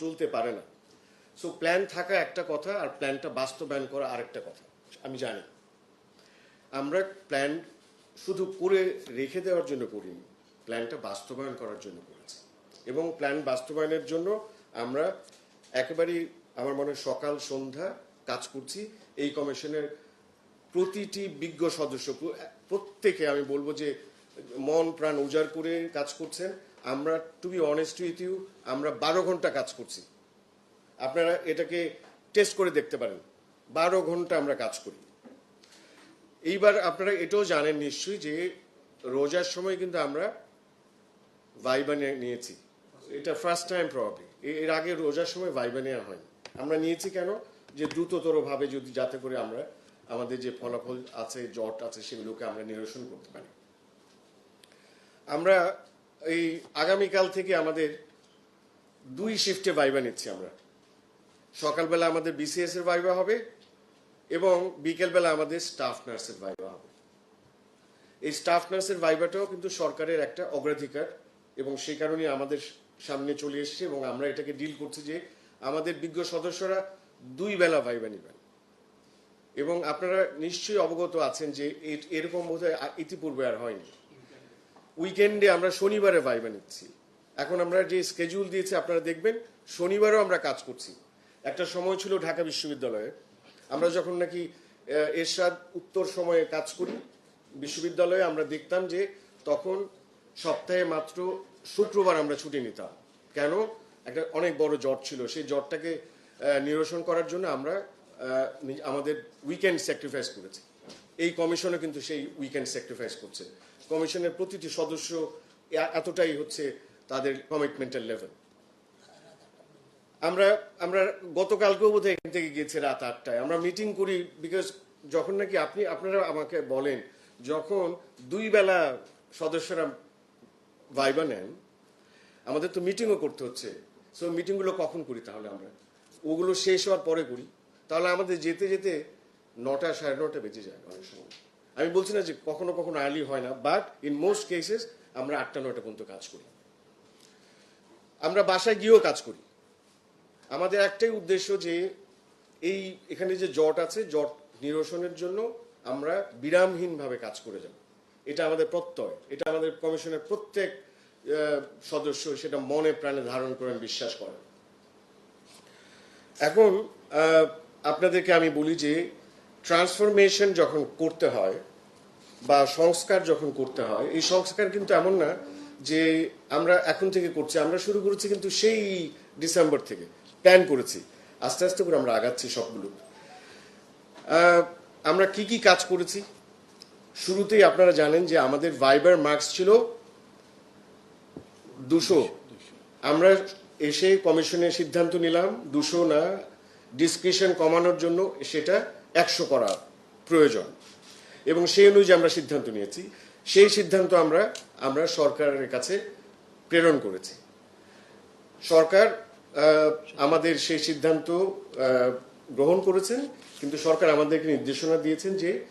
চলতে পারে না। সো প্ল্যান থাকা একটা কথা আর প্ল্যানটা বাস্তবায়ন করা আরেকটা কথা, আমি জানি। আমরা প্ল্যান শুধু করে রেখে দেওয়ার জন্য করিনি প্ল্যানটা বাস্তবায়ন করার জন্য করেছি। এবং প্ল্যান বাস্তবায়নের জন্য আমরা একেবারেই আমার মনে সকাল, সন্ধ্যা কাজ করছি। এই কমিশনের প্রতিটি বিজ্ঞ সদস্য প্রত্যেকে আমি বলব যে মন, প্রাণ উজাড় করে কাজ করছেন। আমরা to be honest with you আমরা বারো ঘণ্টা কাজ করছি। আপনারা এটাকে টেস্ট করে দেখতে পারেন। বারো ঘণ্টা আমরা কাজ করি। এইবার আপনারা এটাও জানেন নিশ্চয়ই যে, রোজার সময় কিন্তু আমরা ভাইবা নিয়েছি। এটা ফার্স্ট টাইম প্রবাবলি এর আগে রোজার সময় ভাইবা নেওয়া হয়নি। আমরা নিয়েছি কেন? যে দ্রুততর ভাবে যদি যাতে করে আমরা আমাদের যে ফলাফল আছে, জট আছে, সেগুলোকে আমরা নিরসন করতে পারি। আমরা এই আগামীকাল থেকে আমাদের দুই শিফটে ভাইবা নিচ্ছি আমরা। সকালবেলা আমাদের বিসিএস এর ভাইবা হবে এবং বিকেলবেলা আমাদের স্টাফ নার্সের ভাইবা হবে। এই স্টাফ নার্সের ভাইবাটাও কিন্তু সরকারের একটা অগ্রাধিকার এবং সেই কারণে আমাদের সামনে চলে এসেছে এবং আমরা এটাকে ডিল করছি যে আমাদের বিজ্ঞ সদস্যরা দুই বেলা ভাইবা নেবেন। এবং আপনারা নিশ্চয়ই অবগত আছেন যে এরকম বোধহয় ইতিপূর্বে আর হয়নি। উইকেন্ডে আমরা শনিবারে ভাইবা নিচ্ছি। এখন আমরা যে স্কেজুল দিয়েছি, আপনারা দেখবেন, শনিবারও আমরা কাজ করছি। একটা সময় ছিল ঢাকা বিশ্ববিদ্যালয়ে। আমরা যখন নাকি এরশাদ উত্তর সময়ে কাজ করি বিশ্ববিদ্যালয়ে, আমরা দেখতাম যে তখন সপ্তাহে মাত্র শুক্রবার আমরা ছুটি নিতাম। কেন? একটা অনেক বড় জ্বর ছিল। সেই জ্বরটাকে নিরসন করার জন্য আমরা আমাদের উইকেন্ড স্যাক্রিফাইস করেছি। এই কমিশনও কিন্তু সেই উইকেন্ড স্যাক্রিফাইস করছে। কমিশনের প্রতিটি সদস্য এতটাই হচ্ছে তাদের কমিটমেন্টের লেভেল আমরা আমরা গতকালকেও বোধহয় এখান থেকে গিয়েছি রাত আটটায়। আমরা মিটিং করি বিকজ যখন নাকি আপনি, আপনারা আমাকে বলেন, যখন দুই বেলা সদস্যরা ভাইবা নেন, আমাদের তো মিটিংও করতে হচ্ছে। সো মিটিংগুলো কখন করি তাহলে আমরা? ওগুলো শেষ হওয়ার পরে করি। তাহলে আমাদের যেতে যেতে নটা, সাড়ে নটা বেজে যায় অনেক সময়। আমি বলছি না যে কখনো কখনো আর্লি হয় না বাট ইন মোস্ট কেসেস আমরা আটটা নটা পর্যন্ত কাজ করি। আমরা বাসায় গিয়েও কাজ করি। আমাদের একটাই উদ্দেশ্য যে এই এখানে যে জট আছে, জট নিরসনের জন্য আমরা বিরামহীনভাবে কাজ করে যাব। এটা আমাদের প্রত্যয়, এটা আমাদের কমিশনের প্রত্যেক সদস্য সেটা মনে প্রাণে ধারণ করেন বিশ্বাস করেন এখন আপনাদেরকে আমি বলি যে ট্রান্সফরমেশন যখন করতে হয় বা সংস্কার যখন করতে হয়, এই সংস্কার কিন্তু এমন না যে আমরা এখন থেকে করছি, আমরা শুরু করেছি কিন্তু সেই ডিসেম্বর থেকে, প্ল্যান করেছি, আস্তে আস্তে করে আমরা আগাচ্ছি সবগুলো। আমরা কি কি কাজ করেছি? শুরুতেই আপনারা জানেন যে আমাদের ভাইবার মার্কস ছিল দুশো। আমরা এসে কমিশনের সিদ্ধান্ত নিলাম, দুশো না ডিসক্রিপশন কমানোর জন্য সেটা একশো করা প্রয়োজন। এবং সেই অনুযায়ী আমরা সিদ্ধান্ত নিয়েছি। সেই সিদ্ধান্ত আমরা আমরা সরকারের কাছে প্রেরণ করেছি। সরকার আমাদের সেই সিদ্ধান্ত গ্রহণ করেছেন। কিন্তু সরকার আমাদেরকে নির্দেশনা দিয়েছেন যে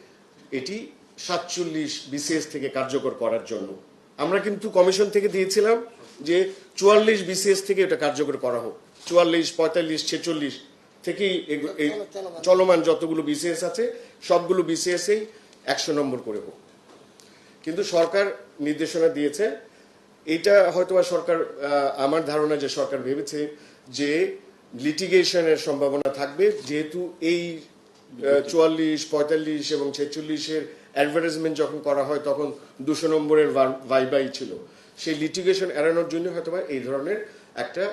এটি সাতচল্লিশ বিসিএস থেকে কার্যকর করার জন্য। আমরা কিন্তু কমিশন থেকে দিয়েছিলাম যে চুয়াল্লিশ বিসিএস থেকে এটা কার্যকর করা হোক। চুয়াল্লিশ, পঁয়তাল্লিশ, ছেচল্লিশ থেকেই এই চলমান যতগুলো বিসিএস আছে সবগুলো বিসিএস এই একশো নম্বর করে হোক। কিন্তু সরকার নির্দেশনা দিয়েছে এটা হয়তোবা সরকার আমার ধারণা যে সরকার ভেবেছে যে লিটিগেশনের সম্ভাবনা থাকবে যেহেতু এই চুয়াল্লিশ পঁয়তাল্লিশ এবং ছেচল্লিশের অ্যাডভার্টাইজমেন্ট যখন করা হয় তখন দুশো নম্বরের ভাইবাই ছিল। সেই লিটিগেশন এড়ানোর জন্য হয়তোবা এই ধরনের একটা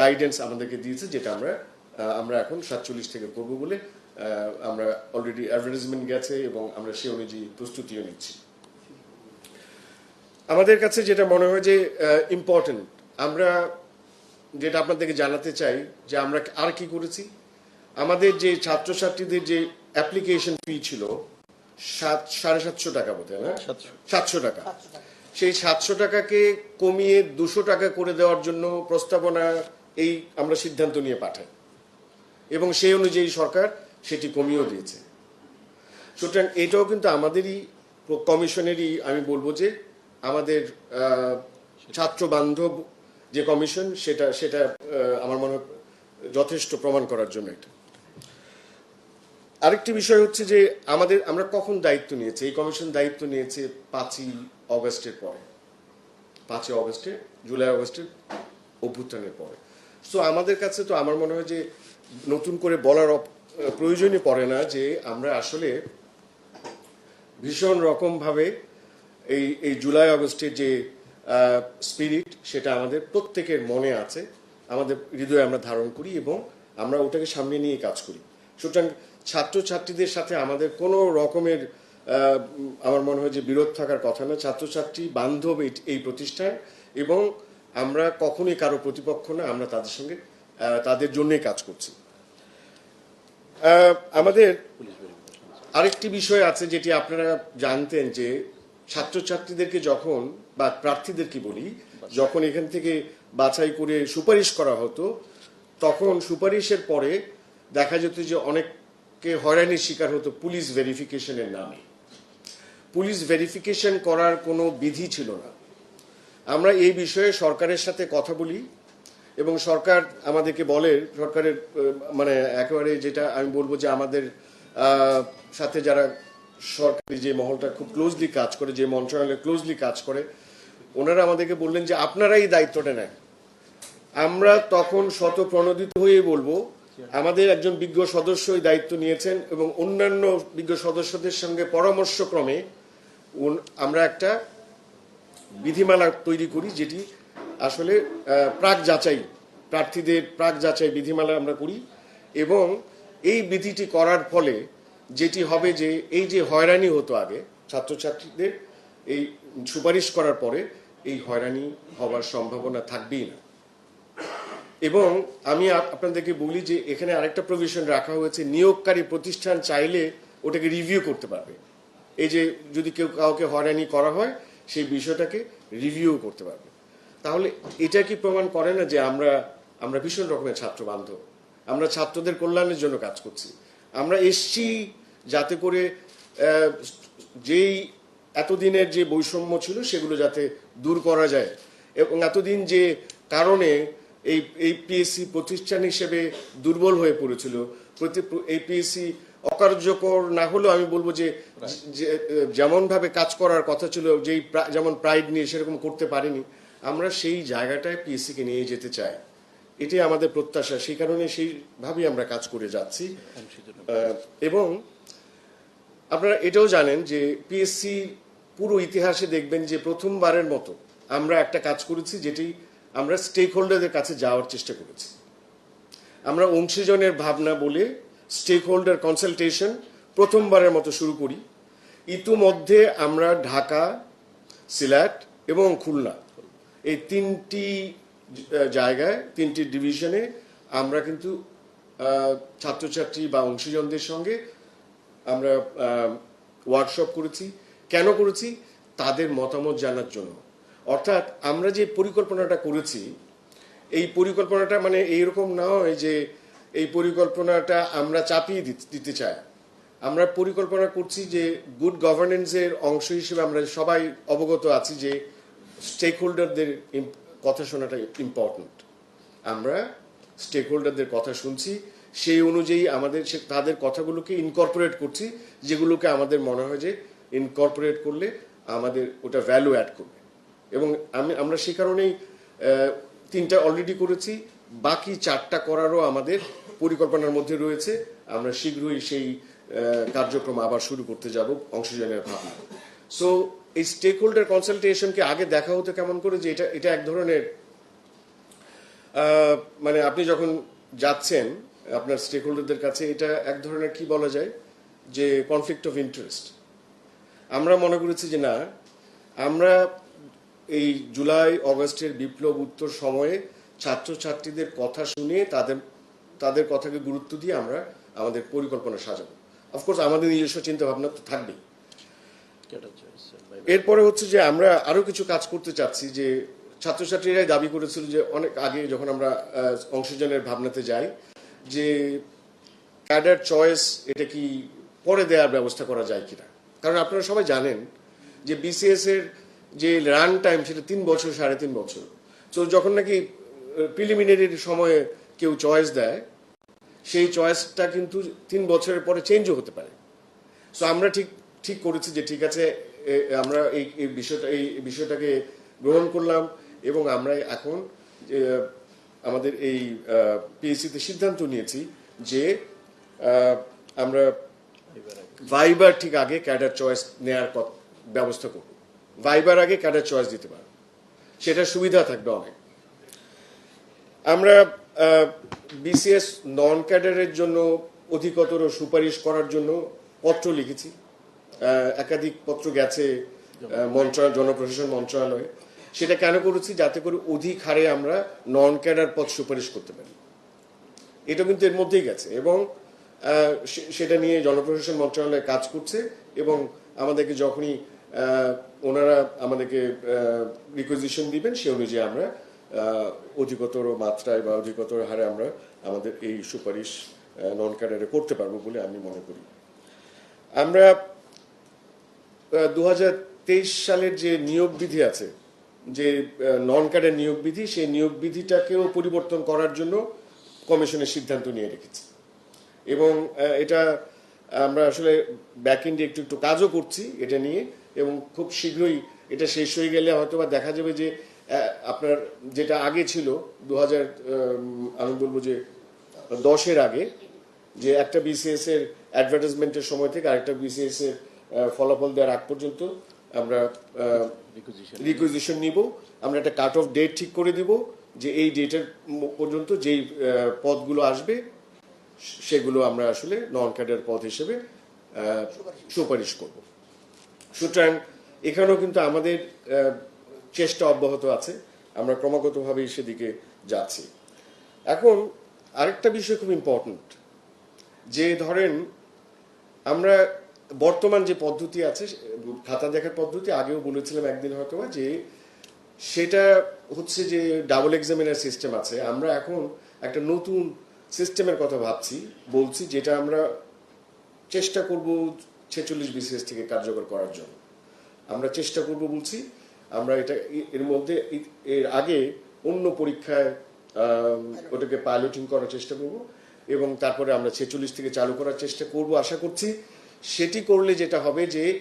গাইডেন্স আমাদেরকে দিয়েছে যেটা আমরা আমরা এখন সাতচল্লিশ থেকে করব বলে আহ, আমরা অলরেডি অ্যাডভার্টাইজমেন্ট গেছে এবং আমরা সে অনুযায়ী প্রস্তুতিও নিচ্ছি। আমাদের কাছে যেটা মনে হয় যে ইম্পর্টেন্ট আমরা যেটা আপনাদেরকে জানাতে চাই যে আমরা আর কি করেছি। আমাদের যে ছাত্রছাত্রীদের যে অ্যাপ্লিকেশন ফি ছিল সাত সাড়ে সাতশো টাকা বোধ হয় না? সাতশো টাকা। সেই সাতশো টাকাকে কমিয়ে দুশো টাকা করে দেওয়ার জন্য প্রস্তাবনা এই আমরা সিদ্ধান্ত নিয়ে পাঠাই। এবং সেই অনুযায়ী সরকার সেটি কমিয়েও দিয়েছে। সুতরাং এটাও কিন্তু আমাদেরই কমিশনেরই, আমি বলব যে আমাদের ছাত্র বান্ধব যে কমিশন, সেটা সেটা আমার মনে যথেষ্ট প্রমাণ করার জন্য এটা। আরেকটি বিষয় হচ্ছে যে আমাদের, আমরা কখন দায়িত্ব নিয়েছি? এই কমিশন দায়িত্ব নিয়েছে পাঁচই অগস্টের পরে। পাঁচই অগস্টে, জুলাই অগস্টের অভ্যুত্থানের পরে। সো আমাদের কাছে তো আমার মনে হয় যে নতুন করে বলার প্রয়োজনই পড়ে না যে আমরা আসলে ভীষণ রকমভাবে এই এই জুলাই আগস্টের যে স্পিরিট সেটা আমাদের প্রত্যেকের মনে আছে। আমাদের হৃদয়ে আমরা ধারণ করি এবং আমরা ওটাকে সামনে নিয়ে কাজ করি। সুতরাং ছাত্রছাত্রীদের সাথে আমাদের কোনো রকমের আমার মনে হয় যে বিরোধ থাকার কথা না। ছাত্রছাত্রী, বান্ধব এই- প্রতিষ্ঠান এবং আমরা কখনোই কারও প্রতিপক্ষ না, আমরা তাদের সঙ্গে তাদের জন্যই কাজ করছি। আমাদের আরেকটি বিষয় আছে যেটি আপনারা জানতেন যে ছাত্রছাত্রীদেরকে যখন বা প্রার্থীদেরকে বলি, যখন এখান থেকে বাছাই করে সুপারিশ করা হতো, তখন সুপারিশের পরে দেখা যেত যে অনেককে হয়রানির শিকার হতো পুলিশ ভেরিফিকেশনের নামে। পুলিশ ভেরিফিকেশন করার কোনো বিধি ছিল না। আমরা এই বিষয়ে সরকারের সাথে কথা বলি এবং সরকার আমাদেরকে বলে, সরকারের মানে একেবারে যেটা আমি বলব যে আমাদের সাথে যারা সরকারি যে মহলটা খুব ক্লোজলি কাজ করে, যে মন্ত্রণালয় ক্লোজলি কাজ করে, ওনারা আমাদেরকে বললেন যে আপনারাই দায়িত্বটা নেন। আমরা তখন শত প্রণোদিত হয়ে বলব, আমাদের একজন বিজ্ঞ সদস্য দায়িত্ব নিয়েছেন এবং অন্যান্য বিজ্ঞ সদস্যদের সঙ্গে পরামর্শক্রমে আমরা একটা বিধিমালা তৈরি করি, যেটি আসলে প্রাক যাচাই, প্রার্থীদের প্রাক যাচাই বিধিমালা আমরা করি এবং এই বিধিটি করার ফলে যেটি হবে যে, এই যে হয়রানি হতো আগে, ছাত্রছাত্রীদের এই সুপারিশ করার পরে এই হয়রানি হওয়ার সম্ভাবনা থাকবেই না। এবং আমি আপ- আপনাদেরকে বলি যে, এখানে আরেকটা প্রভিশন রাখা হয়েছে, নিয়োগকারী প্রতিষ্ঠান চাইলে ওটাকে রিভিউ করতে পারবে। এই যে, যদি কেউ কাউকে হয়রানি করা হয়, সেই বিষয়টাকে রিভিউ করতে পারবে। তাহলে এটা কি প্রমাণ করে না যে আমরা আমরা ভীষণ রকমের ছাত্র বান্ধব? আমরা ছাত্রদের কল্যাণের জন্য কাজ করছি। আমরা এসছি যাতে করে যেই এতদিনের যে বৈষম্য ছিল সেগুলো যাতে দূর করা যায় এবং এতদিন যে কারণে এই এই পিএসসি প্রতিষ্ঠান হিসেবে দুর্বল হয়ে পড়েছিল প্রতি এই পিএসসি অকার্যকর না হলেও আমি বলব যে যে, যেমনভাবে কাজ করার কথা ছিল যেই যেমন প্রাইড নিয়ে সেরকম করতে পারিনি আমরা সেই জায়গাটায় পিএসসি কে নিয়ে যেতে চাই। এটাই আমাদের প্রত্যাশা, সেই কারণে সেইভাবেই আমরা কাজ করে যাচ্ছি। এবং আপনারা এটাও জানেন যে পিএসসি পুরো ইতিহাসে দেখবেন যে প্রথমবারের মতো আমরা একটা কাজ করেছি যেটি আমরা স্টেক হোল্ডারদের কাছে যাওয়ার চেষ্টা করেছি। আমরা অংশীজনের ভাবনা বলে স্টেক হোল্ডার কনসালটেশন প্রথমবারের মতো শুরু করি। ইতিমধ্যে আমরা ঢাকা, সিলেট এবং খুলনা এই তিনটি জায়গায়, তিনটি ডিভিশনে আমরা কিন্তু ছাত্রছাত্রী বা অংশীজনদের সঙ্গে আমরা ওয়ার্কশপ করেছি। কেন করেছি? তাদের মতামত জানার জন্য। অর্থাৎ আমরা যে পরিকল্পনাটা করেছি, এই পরিকল্পনাটা মানে এইরকম না হয় যে এই পরিকল্পনাটা আমরা চাপিয়ে দিত- দিতে চাই। আমরা পরিকল্পনা করছি যে গুড গভর্নেন্সের অংশ হিসেবে আমরা সবাই অবগত আছি যে স্টেক হোল্ডারদের কথা শোনাটা ইম্পর্ট্যান্ট আমরা স্টেক হোল্ডারদের কথা শুনছি, সেই অনুযায়ী আমাদের সে- তাদের কথাগুলোকে ইনকর্পোরেট করছি, যেগুলোকে আমাদের মনে হয় যে ইনকর্পোরেট করলে আমাদের ওটা ভ্যালু অ্যাড করবে। এবং আমি আমরা সেই কারণেই তিনটা অলরেডি করেছি, বাকি চারটা করারও আমাদের পরিকল্পনার মধ্যে রয়েছে। আমরা শীঘ্রই সেই কার্যক্রম আবার শুরু করতে যাব অংশীজনের ভাবনা। সো এই স্টেক হোল্ডার কনসালটেশনকে আগে দেখা হতো কেমন করে যে এটা এটা এক ধরনের মানে আপনি যখন যাচ্ছেন আপনার স্টেক হোল্ডারদের কাছে, এটা এক ধরনের কি বলা যায়? যে কনফ্লিক্ট অফ ইন্টারেস্ট আমরা মনে করেছি যে না, আমরা এই জুলাই, অগস্টের বিপ্লব উত্তর সময়ে ছাত্রছাত্রীদের কথা শুনে তাদের তাদের কথাকে গুরুত্ব দিয়ে আমরা আমাদের পরিকল্পনা সাজাবো। অফকোর্স আমাদের নিজস্ব চিন্তা ভাবনা তো থাকবেই। এরপরে হচ্ছে যে আমরা আরও কিছু কাজ করতে চাচ্ছি যে ছাত্রছাত্রীরাই দাবি করেছিল যে অনেক আগে যখন আমরা অংশজনের ভাবনাতে যাই, যে ক্যাডার চয়েস এটা কি পরে দেওয়ার ব্যবস্থা করা যায় কিনা? কারণ আপনারা সবাই জানেন যে বিসিএস এর যে রান টাইম সেটা তিন বছর, সাড়ে তিন বছর। তো যখন নাকি প্রিলিমিনারি সময়ে কেউ চয়েস দেয়, সেই চয়েসটা কিন্তু তিন বছরের পরে চেঞ্জও হতে পারে। সো আমরা ঠিক ঠিক করেছি যে ঠিক আছে আমরা এই বিষয়টা, এই বিষয়টাকে গ্রহণ করলাম এবং আমরা এখন আমাদের এই পিএসসিতে সিদ্ধান্ত নিয়েছি যে আমরা ভাইবার ঠিক আগে ক্যাডার চয়েস নেওয়ার কত- ব্যবস্থা করব। ভাইবার আগে ক্যাডার চয়েস দিতে পারব সেটা সুবিধা থাকবে অনেক। আমরা বিসিএস নন ক্যাডারের জন্য অধিকতর সুপারিশ করার জন্য পত্র লিখেছি। একাধিক পত্র গেছে মন্ত্রণালয় জনপ্রশাসন মন্ত্রণালয়ে। সেটা কেন করেছি? যাতে করে অধিক হারে আমরা নন ক্যাডার পদ সুপারিশ করতে পারি। এটা কিন্তু এর মধ্যেই গেছে এবং সেটা নিয়ে জনপ্রশাসন মন্ত্রণালয় কাজ করছে এবং আমাদেরকে যখনই ওনারা আমাদেরকে রিকুইজিশন দিবেন, সে অনুযায়ী আমরা অধিকতর মাত্রায় বা অধিকতর হারে আমরা আমাদের এই সুপারিশ নন ক্যাডারে করতে পারব বলে আমি মনে করি। আমরা দু হাজার তেইশ সালের যে নিয়োগ বিধি আছে, যে নন ক্যাডার নিয়োগ বিধি সেই নিয়োগ বিধিটাকেও পরিবর্তন করার জন্য কমিশনের সিদ্ধান্ত নিয়ে রেখেছি। এবং এটা আমরা আসলে ব্যাক এন্ডে একটু একটু কাজও করছি এটা নিয়ে, এবং খুব শীঘ্রই এটা শেষ হয়ে গেলে হয়তো বা দেখা যাবে যে আপনার যেটা আগে ছিল দু হাজার আমি বলব যে, দশের আগে, যে একটা বিসিএস এর অ্যাডভার্টাইজমেন্টের সময় থেকে আরেকটা বিসিএস এর ফলাফল দেওয়ার আগ পর্যন্ত আমরা রিকুইজিশন নিব। আমরা একটা কাট অফ ডেট ঠিক করে দিব যে এই ডেটের পর্যন্ত যেই পদগুলো আসবে সেগুলো আমরা আসলে নন ক্যাডার পদ হিসেবে সুপারিশ করব। সুতরাং এখানেও কিন্তু আমাদের চেষ্টা অব্যাহত আছে। আমরা ক্রমাগতভাবে সেদিকে যাচ্ছি। এখন আরেকটা বিষয় খুব ইম্পর্ট্যান্ট যে ধরেন আমরা বর্তমান যে পদ্ধতি আছে, খাতা দেখার পদ্ধতি, আগেও বলেছিলাম একদিন হয়তো যে সেটা হচ্ছে যে ডাবল এক্সামিনার সিস্টেম আছে। আমরা এখন একটা নতুন সিস্টেমের কথা ভাবছি, বলছি যেটা আমরা চেষ্টা করব ছেচল্লিশ বিসিএস থেকে কার্যকর করার জন্য। আমরা চেষ্টা করব, বলছি, আমরা এটা এর মধ্যে এর আগে অন্য পরীক্ষায় ওটাকে পাইলটিং করার চেষ্টা করব এবং তারপরে আমরা ছেচল্লিশ থেকে চালু করার চেষ্টা করব। আশা করছি সেটি করলে যেটা হবে যে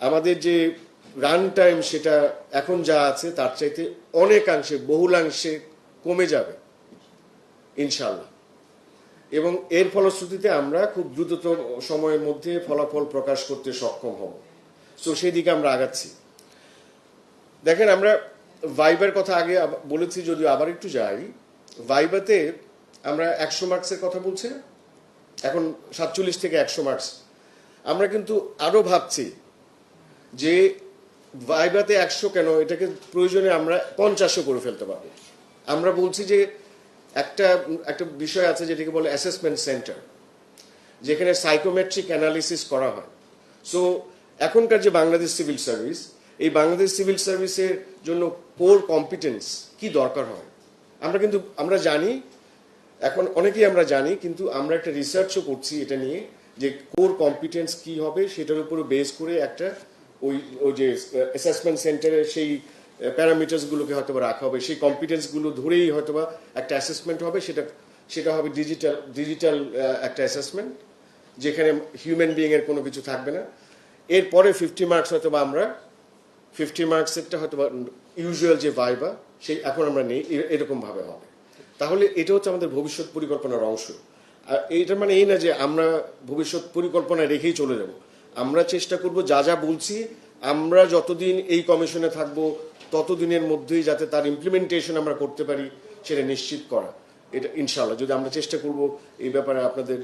আমাদের যে রান টাইম সেটা এখন যা আছে, তার চাইতে অনেকাংশে, বহুলাংশে কমে যাবে ইনশাল্লাহ এবং এর ফলশ্রুতিতে আমরা খুব দ্রুততম সময়ের মধ্যে ফলাফল প্রকাশ করতে সক্ষম হব। সো সেই দিকে আমরা আগাচ্ছি। দেখেন, আমরা ভাইবার কথা আগে বলেছি, যদিও আবার একটু যাই। ভাইবাতে আমরা একশো মার্কসের কথা বলছি এখন সাতচল্লিশ থেকে একশো মার্কস আমরা কিন্তু আরও ভাবছি যে ভাইবাতে একশো কেন? এটাকে প্রয়োজনে আমরা পঞ্চাশও করে ফেলতে পারব। আমরা বলছি যে একটা একটা বিষয় আছে যেটাকে বলে অ্যাসেসমেন্ট সেন্টার যেখানে সাইকোমেট্রিক অ্যানালিসিস করা হয়। সো এখনকার যে বাংলাদেশ সিভিল সার্ভিস এই বাংলাদেশ সিভিল সার্ভিসের জন্য কোর কম্পিটেন্স কি দরকার হয়? আমরা কিন্তু, আমরা জানি, এখন অনেকেই আমরা জানি, কিন্তু আমরা একটা রিসার্চও করছি এটা নিয়ে যে কোর কম্পিটেন্স কি হবে সেটার উপরে বেস করে একটা ওই ওই যে অ্যাসেসমেন্ট সেন্টারে সেই প্যারামিটার্স গুলোকে হয়তো রাখা হবে। সেই কম্পিটেন্সগুলো ধরেই হয়তো বা একটা অ্যাসেসমেন্ট হবে, সেটা সেটা হবে ডিজিটাল ডিজিটাল একটা অ্যাসেসমেন্ট যেখানে হিউম্যান বিইং এর কোনো কিছু থাকবে না। এরপরে ফিফটি মার্কস হয়তো বা আমরা ফিফটি মার্কসেরটা হয়তো বা ইউজুয়াল যে ভাইবা সেই এখন আমরা নেই, এ- এরকম ভাবে হবে। তাহলে এটা হচ্ছে আমাদের ভবিষ্যৎ পরিকল্পনার অংশ। আর এইটার মানে এই না যে আমরা ভবিষ্যৎ পরিকল্পনা রেখেই চলে যাব। আমরা চেষ্টা করব যা যা বলছি আমরা যতদিন এই কমিশনে থাকব ততদিনের মধ্যেই যাতে তার ইমপ্লিমেন্টেশন আমরা করতে পারি সেটা নিশ্চিত করা। এটা ইনশাল্লাহ যদি আমরা চেষ্টা করব এই ব্যাপারে আপনাদের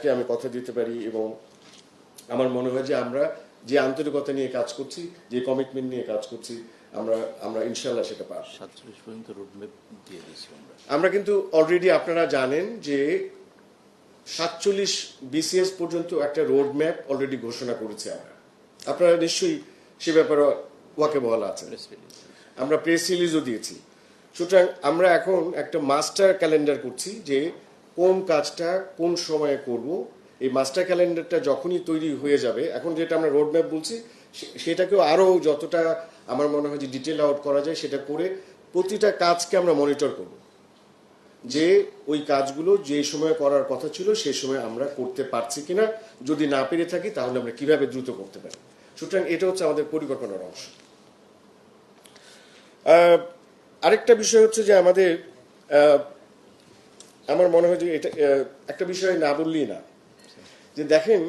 কে আমি কথা দিতে পারি এবং আমার মনে হয় যে আমরা যে আন্তরিকতা নিয়ে কাজ করছি যে কমিটমেন্ট নিয়ে কাজ করছি আমরা আমরা ইনশাল্লাহ সেটা পারব। সাতচল্লিশ পর্যন্ত রোডম্যাপ দিয়ে দিয়েছি আমরা। আমরা কিন্তু অলরেডি আপনারা জানেন যে সাতচল্লিশ বিসিএস পর্যন্ত একটা রোড ম্যাপ অলরেডি ঘোষণা করেছে আমরা। আপনারা নিশ্চয়ই সে ব্যাপারে ওয়াকে বহাল আছে আমরা প্রেস রিলিজও দিয়েছি। সুতরাং আমরা এখন একটা মাস্টার ক্যালেন্ডার করছি যে কোন কাজটা কোন সময়ে করব। এই মাস্টার ক্যালেন্ডারটা যখনই তৈরি হয়ে যাবে এখন যেটা আমরা রোড ম্যাপ বলছি সেটাকেও আরও যতটা আমার মনে হয় যে ডিটেল আউট করা যায় সেটা করে প্রতিটা কাজকে আমরা মনিটর করব। যে ওই কাজগুলো যে সময় করার কথা ছিল সেই সময় আমরা করতে পারছি কিনা, যদি না পেরে থাকি, তাহলে আমরা কীভাবে দ্রুত করতে পারি? সুতরাং এটা হচ্ছে আমাদের পরিকল্পনার অংশ। আরেকটা বিষয় হচ্ছে যে আমাদের আমার মনে হয় যে এটা একটা বিষয় না বললেই না। যে দেখেন,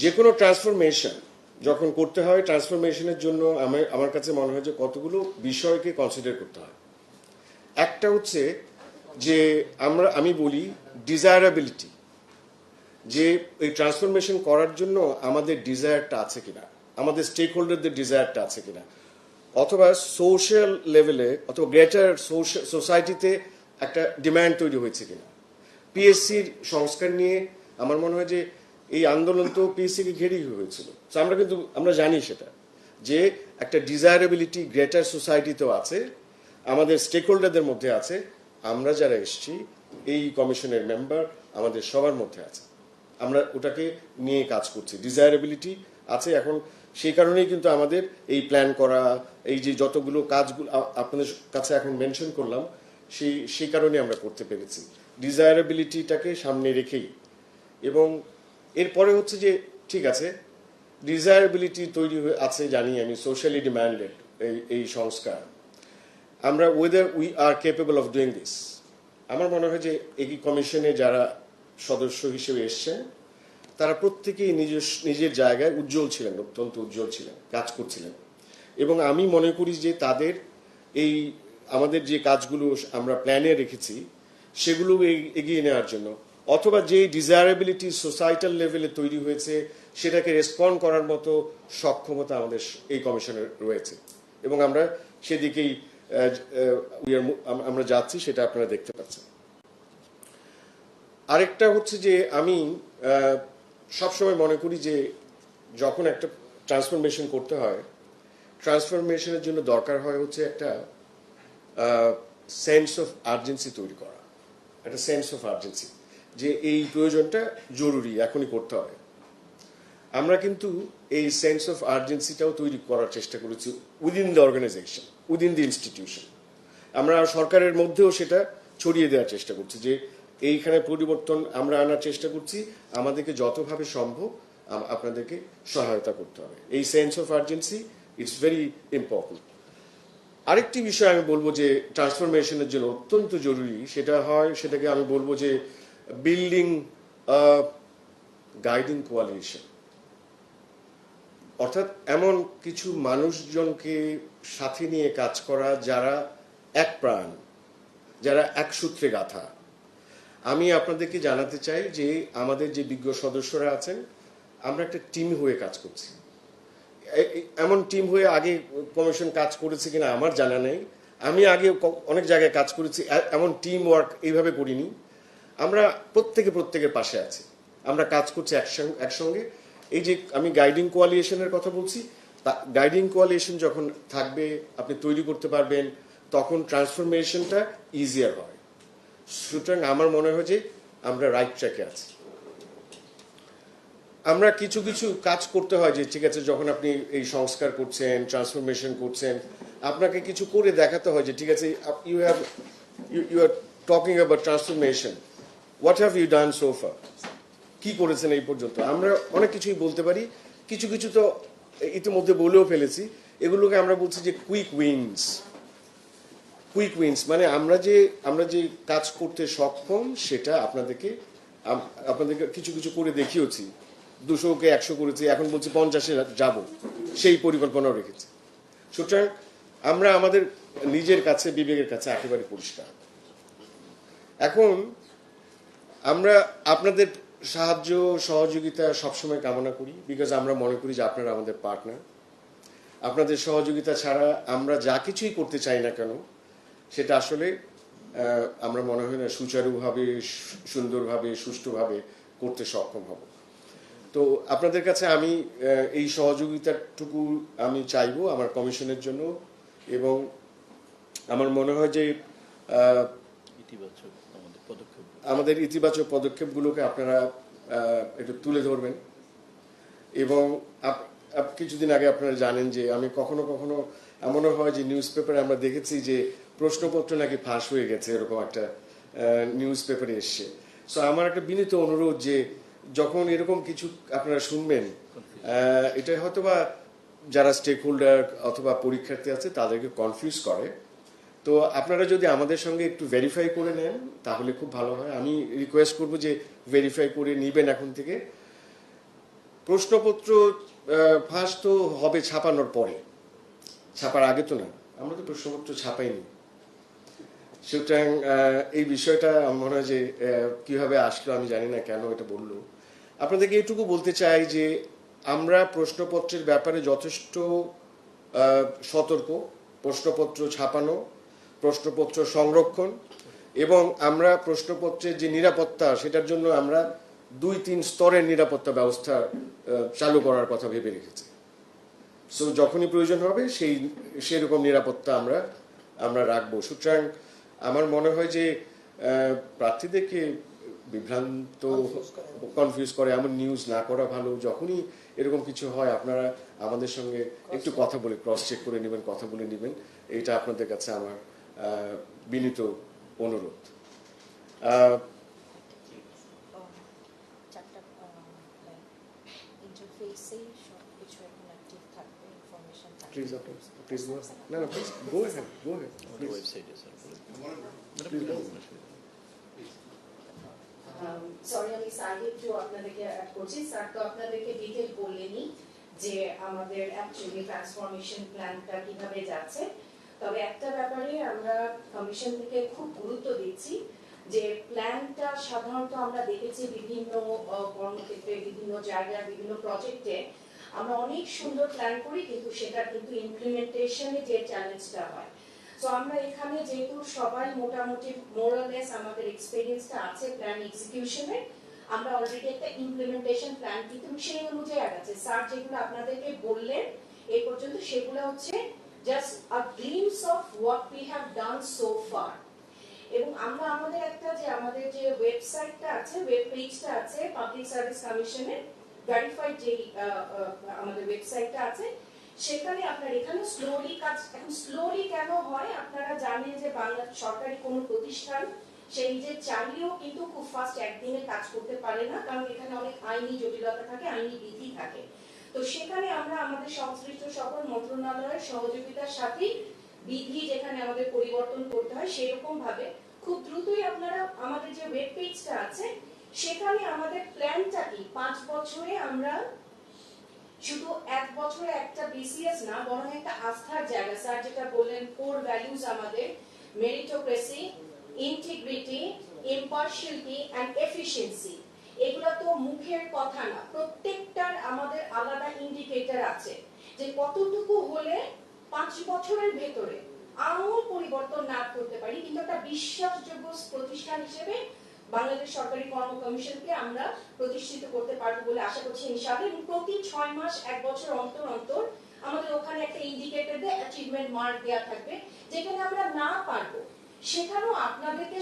যে কোনো ট্রান্সফরমেশন যখন করতে হয় ট্রান্সফরমেশনের জন্য আমার আমার কাছে মনে হয় যে কতগুলো বিষয়কে কনসিডার করতে হয়। একটা হচ্ছে যে আমরা, আমি বলি ডিজায়ারাবিলিটি যে এই ট্রান্সফরমেশন করার জন্য আমাদের ডিজায়ারটা আছে কিনা, আমাদের স্টেক হোল্ডারদের ডিজায়ারটা আছে কিনা, অথবা সোশ্যাল লেভেলে অথবা গ্রেটার সোসাইটিতে একটা ডিমান্ড তৈরি হয়েছে কিনা। পিএসসির সংস্কার নিয়ে আমার মনে হয় যে এই আন্দোলন তো পিএসসিকে ঘেরেই হয়েছিল। তো আমরা কিন্তু, আমরা জানি সেটা, যে একটা ডিজায়ারেবিলিটি গ্রেটার সোসাইটিতেও আছে, আমাদের স্টেক হোল্ডারদের মধ্যে আছে আমরা যারা এসছি, এই কমিশনের মেম্বার আমাদের সবার মধ্যে আছে। আমরা ওটাকে নিয়ে কাজ করছি। ডিজায়ারেবিলিটি আছে এখন, সেই কারণেই কিন্তু আমাদের এই প্ল্যান করা, এই যে যতগুলো কাজগুলো আপনাদের কাছে এখন মেনশন করলাম, সেই সেই কারণে আমরা করতে পেরেছি। ডিজায়ারেবিলিটিটাকে সামনে রেখেই। এবং এরপরে হচ্ছে যে, ঠিক আছে ডিজায়ারেবিলিটি তৈরি হয়ে আছে জানি আমি সোশ্যালি ডিম্যান্ডেড এই এই সংস্কার। আমরা whether we are capable of doing this আমার মনে হয় যে এই কমিশনে যারা সদস্য হিসেবে এসছেন, তারা প্রত্যেকেই নিজের নিজের জায়গায় উজ্জ্বল ছিলেন, অত্যন্ত উজ্জ্বল ছিলেন, কাজ করছিলেন। এবং আমি মনে করি যে তাদের এই, আমাদের যে কাজগুলো আমরা প্ল্যানে রেখেছি, সেগুলো এগিয়ে নেওয়ার জন্য, অথবা যে ডিজায়ারেবিলিটি সোসাইটাল লেভেলে তৈরি হয়েছে, সেটাকে রেসপন্ড করার মতো সক্ষমতা আমাদের এই কমিশনের রয়েছে। এবং আমরা সেদিকেই আমরা যাচ্ছি, সেটা আপনারা দেখতে পাচ্ছেন। আরেকটা হচ্ছে যে, আমি সবসময় মনে করি যে, যখন একটা ট্রান্সফরমেশন করতে হয় ট্রান্সফরমেশনের জন্য দরকার হয় হচ্ছে একটা সেন্স অফ আর্জেন্সি তৈরি করা। একটা সেন্স অফ আর্জেন্সি যে এই প্রয়োজনটা জরুরি, এখনই করতে হয়। আমরা কিন্তু এই সেন্স অফ আর্জেন্সিটাও তৈরি করার চেষ্টা করেছি within the organisation within the institution আমরা সরকারের মধ্যেও সেটা ছড়িয়ে দেওয়ার চেষ্টা করছি যে এইখানে পরিবর্তন আমরা আনার চেষ্টা করছি, আমাদেরকে যতভাবে সম্ভব আপনাদেরকে সহায়তা করতে হবে। এই sense of urgency it's very important আরেকটি বিষয় আমি বলব যে ট্রান্সফরমেশনের জন্য অত্যন্ত জরুরি, সেটা হয়, সেটাকে আমি বলব যে বিল্ডিং গাইডিং কোয়ালিশন অর্থাৎ এমন কিছু মানুষজনকে সাথে নিয়ে কাজ করা যারা এক প্রাণ, যারা এক সূত্রে গাথা। আমি আপনাদেরকে জানাতে চাই যে আমাদের যে বিজ্ঞ সদস্যরা আছেন, আমরা একটা টিম হয়ে কাজ করছি। এমন টিম হয়ে আগে কমিশন কাজ করেছে কিনা আমার জানা নেই। আমি আগে অনেক জায়গায় কাজ করেছি এমন টিম ওয়ার্ক এইভাবে করিনি। আমরা প্রত্যেকে প্রত্যেকের পাশে আছি। আমরা কাজ করছি একসঙ্গে একসঙ্গে। এই যে আমি গাইডিং কোয়ালিয়েশনের কথা বলছি গাইডিং কোয়ালিয়েশন যখন থাকবে, আপনি তৈরি করতে পারবেন, তখন ট্রান্সফরমেশনটা ইজিয়ার হয়। সুতরাং আমার মনে হয় যে আমরা রাইট ট্র্যাকে আছি। আমরা কিছু কিছু কাজ করতে হয় যে, ঠিক আছে, যখন আপনি এই সংস্কার করছেন ট্রান্সফরমেশন করছেন, আপনাকে কিছু করে দেখাতে হয় যে, ঠিক আছে you have you are talking about transformation what have you done so far কি করেছেন এই পর্যন্ত? আমরা অনেক কিছুই বলতে পারি। কিছু কিছু তো ইতিমধ্যে বলেও ফেলেছি। এগুলোকে আমরা বলছি যে কুইক উইন্স কুইক উইন্স মানে আমরা যে আমরা যে কাজ করতে সক্ষম, সেটা আপনাদেরকে আপনাদেরকে কিছু কিছু করে দেখিয়েছি। দুশোকে একশো করেছি, এখন বলছি পঞ্চাশে যাব। সেই পরিকল্পনাও রেখেছি। সুতরাং আমরা আমাদের নিজের কাছে, বিবেকের কাছে একেবারে পরিষ্কার। এখন আমরা আপনাদের সাহায্য সহযোগিতা সবসময় কামনা করি বিকজ আমরা মনে করি যে আপনারা আমাদের পার্টনার আপনাদের সহযোগিতা ছাড়া আমরা যা কিছুই করতে চাই না কেন, সেটা আসলে আমরা মনে হয় না সুচারুভাবে, সুন্দরভাবে, সুষ্ঠুভাবে করতে সক্ষম হব। তো আপনাদের কাছে আমি এই সহযোগিতাটুকু আমি চাইব আমার কমিশনের জন্য এবং আমার মনে হয় যে ইতিবাচক। আমাদের ইতিবাচক পদক্ষেপগুলোকে আপনারা একটু তুলে ধরবেন। এবং কিছুদিন আগে আপনারা জানেন যে আমি কখনো কখনো এমনও হয় যে নিউজ পেপারে আমরা দেখেছি যে প্রশ্নপত্র নাকি ফাঁস হয়ে গেছে, এরকম একটা নিউজ পেপারে এসছে। সো আমার একটা বিনীত অনুরোধ যে যখন এরকম কিছু আপনারা শুনবেন এটা হয়তো বা যারা স্টেক হোল্ডার অথবা পরীক্ষার্থী আছে, তাদেরকে কনফিউজ করে। তো আপনারা যদি আমাদের সঙ্গে একটু ভেরিফাই করে নেন, তাহলে খুব ভালো হয়। আমি রিকোয়েস্ট করব যে ভেরিফাই করে নিবেন এখন থেকে। প্রশ্নপত্র ফার্স্ট তো হবে ছাপানোর পরে। ছাপার আগে তো না, আমরা তো প্রশ্নপত্র ছাপাইনি। সুতরাং এই বিষয়টা মনে হয় যে কীভাবে আসলো আমি জানি না কেন এটা বলল। আপনাদেরকে এটুকু বলতে চাই যে, আমরা প্রশ্নপত্রের ব্যাপারে যথেষ্ট সতর্ক। প্রশ্নপত্র ছাপানো প্রশ্নপত্র সংরক্ষণ এবং আমরা প্রশ্নপত্রের যে নিরাপত্তা, সেটার জন্য আমরা দুই তিন স্তরের নিরাপত্তা ব্যবস্থা চালু করার কথা ভেবে রেখেছি। সো যখনই প্রয়োজন হবে সেই, সেরকম নিরাপত্তা আমরা আমরা রাখব। সুতরাং আমার মনে হয় যে প্রার্থীদেরকে বিভ্রান্ত কনফিউজ করে, এমন নিউজ না করা ভালো। যখনই এরকম কিছু হয়, আপনারা আমাদের সঙ্গে একটু কথা বলে ক্রস চেক করে নেবেন, কথা বলে নেবেন। এটা আপনাদের কাছে আমার বিনীত অনুরোধ। সরি আমি সাইডে একটু আপনাদেরকে অ্যাড করছি। স্যার তো আপনাদেরকে ডিটেল যে আমাদের অ্যাকচুয়ালি ট্রান্সফরমেশন প্ল্যানটা কীভাবে যাচ্ছে। তবে একটা ব্যাপারে আমরা কমিশন থেকে খুব গুরুত্ব দিচ্ছি যে প্ল্যানটা সাধারণত আমরা দেখেছি বিভিন্ন কর্মক্ষেত্রে, বিভিন্ন জায়গায়, বিভিন্ন প্রজেক্টে আমরা অনেক সুন্দর প্ল্যান করি, কিন্তু সেটা কিন্তু ইমপ্লিমেন্টেশনে যে চ্যালেঞ্জটা হয়। তো আমরা এখানে যেহেতু সবাই মোটামুটি মোরালেস আমাদের এক্সপিরিয়েন্সটা আছে প্ল্যান এক্সিকিউশনে আমরা অলরেডি একটা ইমপ্লিমেন্টেশন প্ল্যান কিন্তু সেই অনুযায়ী আগাচ্ছে স্যার যেগুলো আপনাদেরকে বললেন এই পর্যন্ত সেগুলো হচ্ছে just a glimpse of what we have done so far এবং আমরা আমাদের একটা যে, আমাদের যে ওয়েবসাইটটা আছে ওয়েব পেজটা আছে পাবলিক সার্ভিস কমিশনের ভেরিফাইড যে আমাদের ওয়েবসাইটটা আছে, সেখানে আপনার এখানে স্লোলি কাজ, এখন স্লোলি কেন হয়? আপনারা জানেন যে বাংলা সরকারি কোনো প্রতিষ্ঠান সে নিজে চাইলেও কিন্তু খুব ফাস্ট একদিনে কাজ করতে পারে না, কারণ এখানে অনেক আইনি জটিলতা থাকে, আইনি বিধি থাকে। তো সেখানে আমরা আমাদের সংশ্লিষ্ট সকল মন্ত্রণালয়ের সহযোগিতার সাথেই বিধি যেখানে আমাদের পরিবর্তন করতে হয় সেরকম ভাবে খুব দ্রুতই আপনারা আমাদের যে ওয়েব পেজটা আছে, সেখানে আমাদের প্ল্যানটা কি পাঁচ বছরে আমরা শুধু এক বছরে একটা বিসিএস না, বরং একটা আস্থার জায়গা। স্যার যেটা বললেন কোর ভ্যালুজ আমাদের meritocracy integrity impartiality and efficiency এগুলো তো মুখের কথা না, প্রত্যেকটার আমাদের আলাদা ইন্ডিকেটর আছে যে কতটুকু হলে পাঁচ বছরের ভেতরে আমূল পরিবর্তন না করতে পারি। কিন্তু একটা বিশ্বাসযোগ্য প্রতিষ্ঠান হিসেবে বাংলাদেশ সরকারি কর্ম কমিশনকে আমরা প্রতিষ্ঠিত করতে পারব বলে আশা করছি ইনশাআল্লাহ এবং প্রতি ছয় মাস, এক বছর অন্তর অন্তর আমাদের ওখানে একটা ইন্ডিকেটর দিয়ে অ্যাচিভমেন্ট মার্ক দেওয়া থাকবে, যেখানে আমরা না পারব, সেখানেও আপনাদেরকে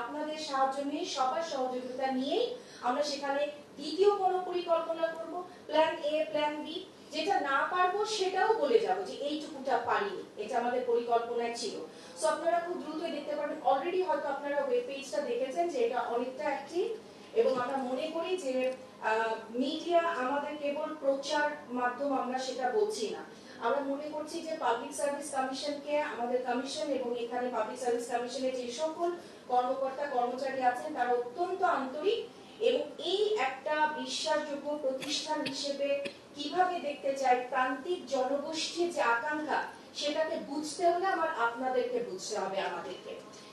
আপনাদের সাহায্য নিয়ে, সবার সহযোগিতা নিয়েই আমরা সেখানে দ্বিতীয় কোনো পরিকল্পনা করব প্ল্যান এ প্ল্যান বি যেটা না পারব সেটাও বলে যাব যে এইটুকুটা পারিনি, এটা আমাদের পরিকল্পনায় ছিল। সো আপনারা খুব দ্রুতই দেখতে পারবেন অলরেডি হয়তো আপনারা ওয়েব পেজটা দেখেছেন যে এটা অনেকটা অ্যাক্টিভ এবং আমরা মনে করি যে মিডিয়া আমাদের কেবল প্রচার মাধ্যম, আমরা সেটা বলছি না। আমরা মনে করছি যে পাবলিক সার্ভিস কমিশনকে আমাদের কমিশন এবং এখানে পাবলিক সার্ভিস কমিশনের যে সকল কর্মকর্তা, কর্মচারী আছেন, তারা অত্যন্ত আন্তরিক এবং এই একটা বিশ্বাসযোগ্য প্রতিষ্ঠান হিসেবে কীভাবে দেখতে চাই প্রান্তিক জনগোষ্ঠীর যে আকাঙ্ক্ষা, সেটাকে বুঝতে হলে আমার আপনাদেরকে বুঝতে হবে আমাদেরকে।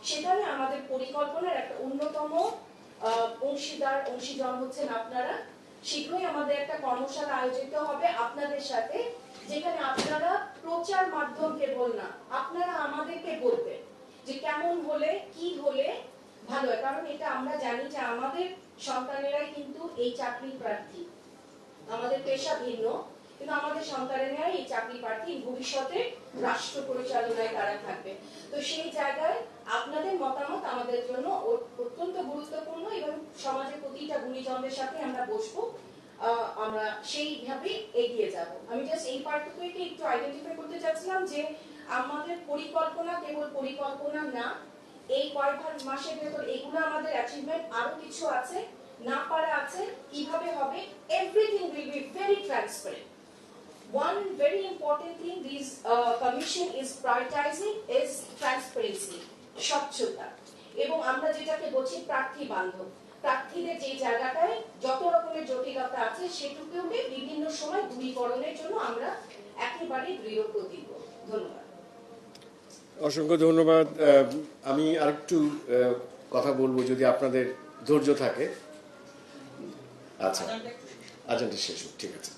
সেখানে আমাদের পরিকল্পনার একটা অন্যতম অংশীদার, অংশীজন হচ্ছেন আপনারা। শীঘ্রই আমাদের একটা কর্মশালা আয়োজিত হবে আপনাদের সাথে, যেখানে আপনারা প্রচার মাধ্যম কেবল না, আপনারা আমাদেরকে বলবেন। যে কেমন হলে, কি হলে ভালো হয়? কারণ এটা আমরা জানি যে আমাদের সন্তানেরাই কিন্তু এই চাকরি প্রার্থী। আমাদের পেশা ভিন্ন, কিন্তু আমাদের সন্তানেরা এই চাকরি প্রার্থী। ভবিষ্যতে রাষ্ট্র পরিচালনায় তারা থাকবে। তো সেই জায়গায় আপনাদের মতামত আমাদের জন্য অত্যন্ত গুরুত্বপূর্ণ এবং সমাজের প্রতিটা গুণীজনদের সাথে আমরা বসবো। আমরা সেইভাবে এগিয়ে যাব। আমি জাস্ট এই পার্টটুকুকে একটু আইডেন্টিফাই করতে চাচ্ছিলাম যে আমাদের পরিকল্পনা কেবল পরিকল্পনা না এই কয়েক ভার- মাসের ভেতর এগুলো আমাদের অ্যাচিভমেন্ট আরও কিছু আছে না পারা আছে কীভাবে হবে everything will be very transparent very important thing this uh, commission is prioritizing is transparency, স্বচ্ছতা। এবং আমরা যেটাকে বলছি প্রার্থী বান্ধব। প্রার্থীদের যে জায়গাটায় যত রকমের জটিলতা আছে সেটুকুকে বিভিন্ন সময় দূরীকরণের জন্য আমরা একেবারে দৃঢ় প্রতিজ্ঞ ধন্যবাদ। অসংখ্য ধন্যবাদ আমি আরেকটু কথা বলব যদি আপনাদের ধৈর্য থাকে আচ্ছা আজ শেষ হোক, ঠিক আছে।